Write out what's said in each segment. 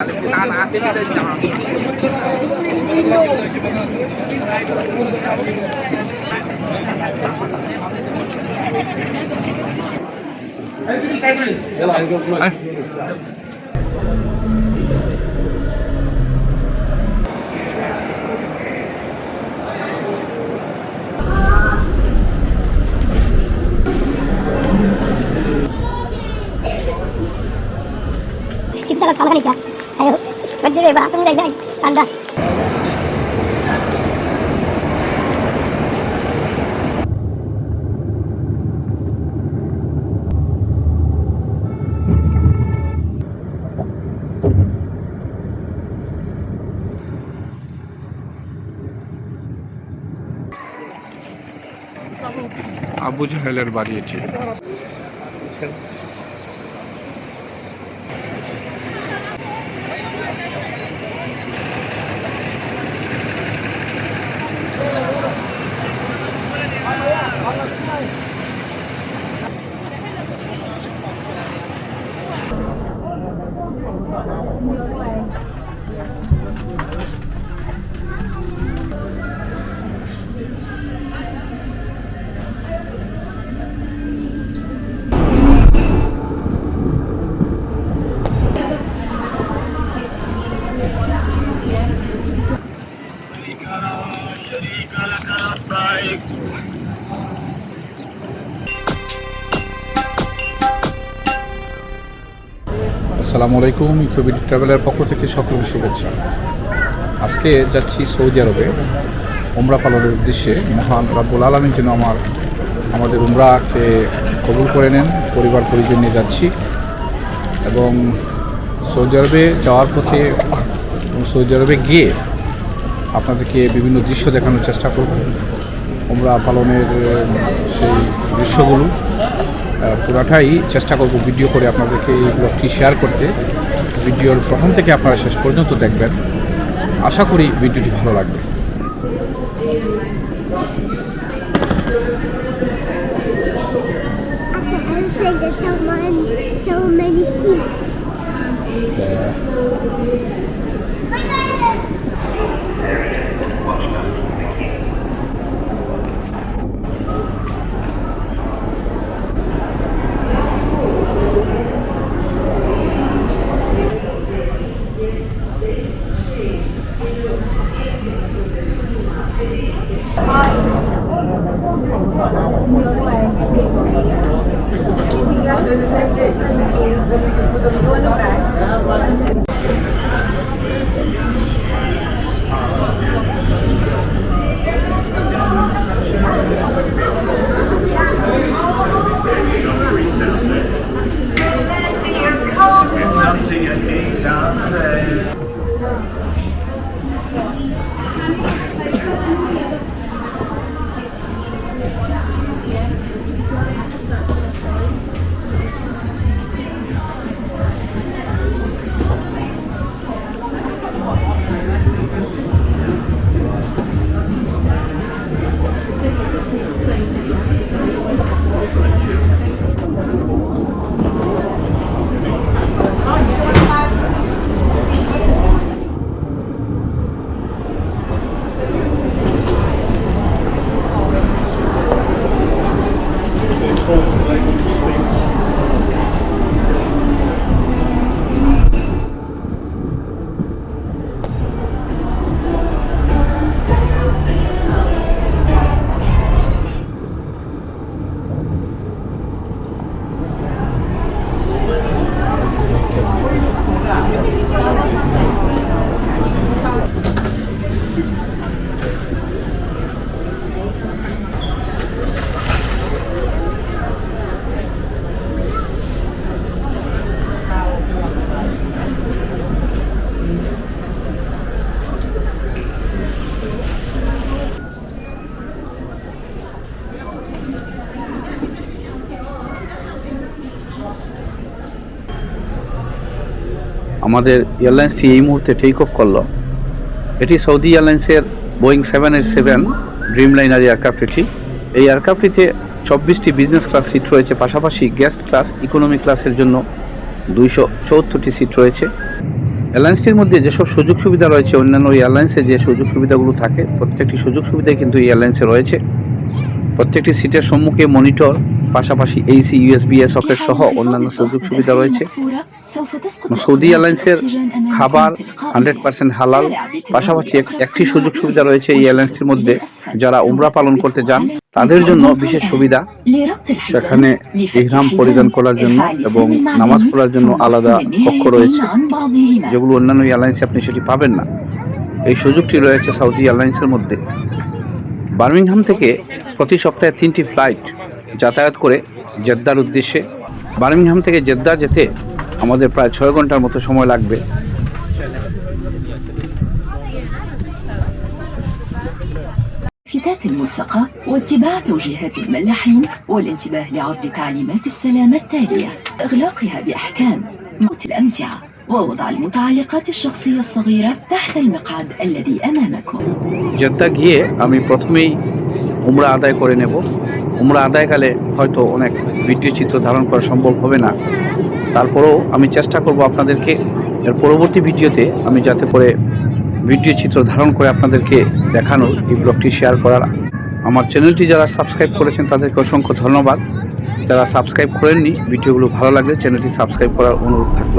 哎，你开过去。哎。啊。你再给我看看你家。রে বাপ রে দেখ ঠান্ডা আবু জাহেলের বাড়ি এটি। আসসালামু আলাইকুম, ইকোবিডি ট্রাভেলের পক্ষ থেকে সকলকে শুভেচ্ছা। আজকে যাচ্ছি সৌদি আরবে। উমরা পালনের উদ্দেশ্যে মহান রাব্বুল আলমিন যেন আমার, আমাদের উমরাকে কবুল করে নেন, পরিবার পরিজন নিয়ে যাচ্ছি। এবং সৌদি আরবে যাওয়ার পথে সৌদি আরবে গিয়ে আপনাদেরকে বিভিন্ন দৃশ্য দেখানোর চেষ্টা করব। উমরা পালনের সেই দৃশ্যগুলো পুরাটাই চেষ্টা করব ভিডিও করে আপনাদেরকে এই ব্লগটি শেয়ার করতে। ভিডিওর প্রথম থেকে আপনারা শেষ পর্যন্ত দেখবেন। আশা করি ভিডিওটি ভালো লাগবে। Thank you. আমাদের এয়ারলাইন্সটি এই মুহূর্তে টেক অফ করল। এটি সৌদি এয়ারলাইন্সের Boeing seven eight seven dreamliner aircraft এটি এই এয়ারক্রাফটটিতে চব্বিশটি বিজনেস ক্লাস সিট রয়েছে, পাশাপাশি গেস্ট ক্লাস ইকোনমি ক্লাসের জন্য দুইশো চৌত্তরটি সিট রয়েছে। এয়ারলাইন্সটির মধ্যে যেসব সুযোগ সুবিধা রয়েছে, অন্যান্য এয়ারলাইন্সে যে সুযোগ সুবিধাগুলো থাকে, প্রত্যেকটি সুযোগ সুবিধাই কিন্তু এই এয়ারলাইন্সে রয়েছে। প্রত্যেকটি সিটের সম্মুখে মনিটর পাশাপাশি এইসি ইউএসবি সকেট সহ অন্যান্য সুযোগ সুবিধা রয়েছে। সৌদি এয়ারলাইন্সের খাবার হান্ড্রেড পার্সেন্ট হালাল পাশাপাশি একটি সুযোগ সুবিধা রয়েছে এই এয়ারলাইন্সটির মধ্যে যারা উমরা পালন করতে যান তাদের জন্য বিশেষ সুবিধা। সেখানে ইহরাম পরিধান করার জন্য এবং নামাজ পড়ার জন্য আলাদা কক্ষ রয়েছে যেগুলো অন্যান্য এয়ারলাইন্সে আপনি সেটি পাবেন না। এই সুযোগটি রয়েছে সৌদি এয়ারলাইন্সের মধ্যে। বার্মিংহাম থেকে প্রতি সপ্তাহে তিনটি ফ্লাইট যাতায়াত করে জেদ্দার উদ্দেশ্যে। বার্মিংহাম থেকে জেদ্দা যেতে আমাদের প্রায় ছয় ঘন্টার মতো সময় লাগবে فتات الملصقة واتباع توجيهات الملاحين والانتباه لعرض تعليمات السلامة التالية إغلاقها بأحكام موت الأمتعة ووضع المتعلقات الشخصية الصغيرة تحت المقعد الذي أمامكم জেদ্দা গিয়ে আমি প্রথমেই উমরা আদায় করে নেব উমরা আদায়কালে হয়তো অনেক ভিডিও চিত্র ধারণ করা সম্ভব হবে না তারপরেও আমি চেষ্টা করব আপনাদেরকে এর পরবর্তী ভিডিওতে আমি যাতে করে ভিডিও চিত্র ধারণ করে আপনাদেরকে দেখানোর এই ব্লগটি শেয়ার করার। আমার চ্যানেলটি যারা সাবস্ক্রাইব করেছেন তাদেরকে অসংখ্য ধন্যবাদ। যারা সাবস্ক্রাইব করেননি, ভিডিওগুলো ভালো লাগলে চ্যানেলটি সাবস্ক্রাইব করার অনুরোধ থাকল।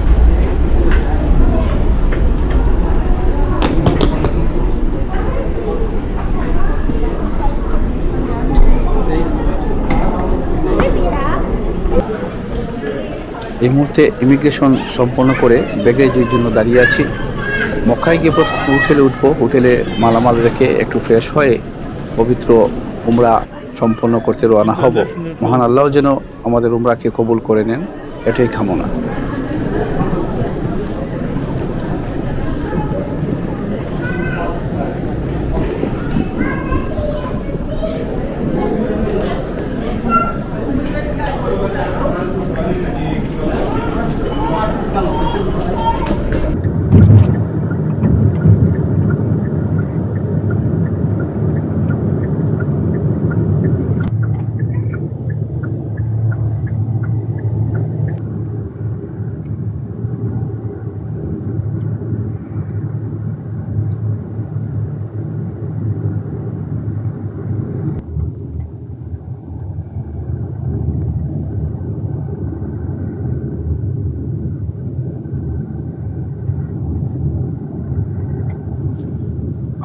এই মুহূর্তে ইমিগ্রেশন সম্পন্ন করে ব্যাগেজের জন্য দাঁড়িয়ে আছি। মক্কায় গিয়ে হোটেলে উঠবো। হোটেলে মালামাল রেখে একটু ফ্রেশ হয়ে পবিত্র উমরা সম্পন্ন করতে রওনা হব। মহান আল্লাহ যেন আমাদের উমরাকে কবুল করে নেন। এটাই কামনা।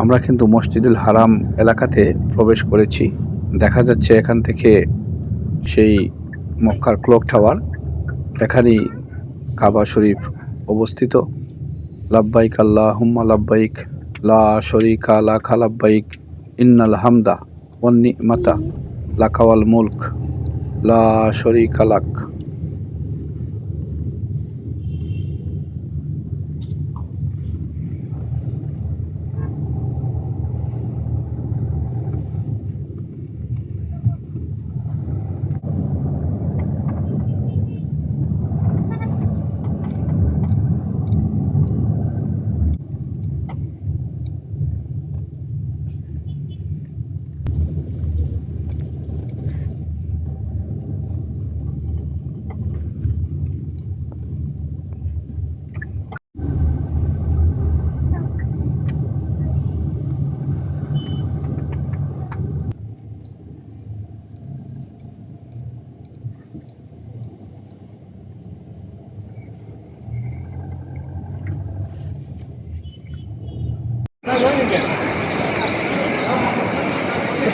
আমরা কিন্তু মসজিদুল হারাম এলাকাতে প্রবেশ করেছি। দেখা যাচ্ছে এখান থেকে সেই মক্কার ক্লক টাওয়ার, এখানেই কাবা শরীফ অবস্থিত। লাব্বাইক আল্লাহ হুম্মা লাব্বাইক, লা শরিকা লা খালাব্বাইক ইন্নাল হামদা ওয়ান্নি মাতা লাকাওয়াল মুলক, লা শরিকা লাক।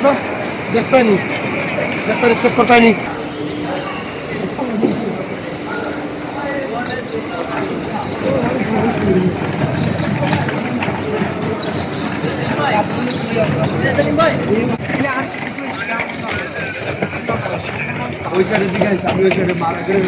আছে দেখতানি দেখতানি চেক করতানি ওই সাইডে দিকে ওই সাইডে মারা করে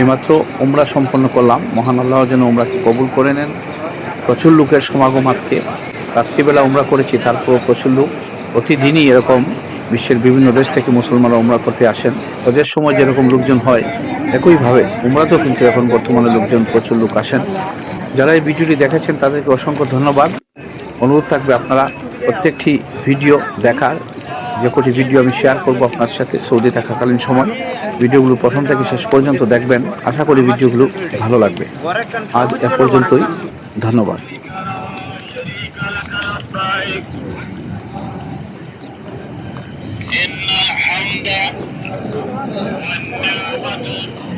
এইমাত্র উমরা সম্পন্ন করলাম। মহান আল্লাহ যেন উমরাকে কবুল করে নেন। প্রচুর লোকের সমাগম আজকে। রাত্রিবেলা উমরা করেছি তারপর প্রচুর লোক। প্রতিদিনই এরকম বিশ্বের বিভিন্ন দেশ থেকে মুসলমানরা উমরা করতে আসেন। ওদের সময় যেরকম লোকজন হয়, একইভাবে উমরাতেও কিন্তু এখন বর্তমানে লোকজন, প্রচুর লোক আসেন। যারা এই ভিডিওটি দেখেছেন, তাদেরকে অসংখ্য ধন্যবাদ। অনুরোধ থাকবে আপনারা প্রত্যেকটি ভিডিও দেখার। যে কটি ভিডিও আমি শেয়ার করব আপনার সাথে সৌদি থাকাকালীন সময় ভিডিওগুলো প্রথম থেকে শেষ পর্যন্ত দেখবেন আশা করি ভিডিওগুলো ভালো লাগবে আজ এ পর্যন্তই ধন্যবাদ إن الحمد والنعمة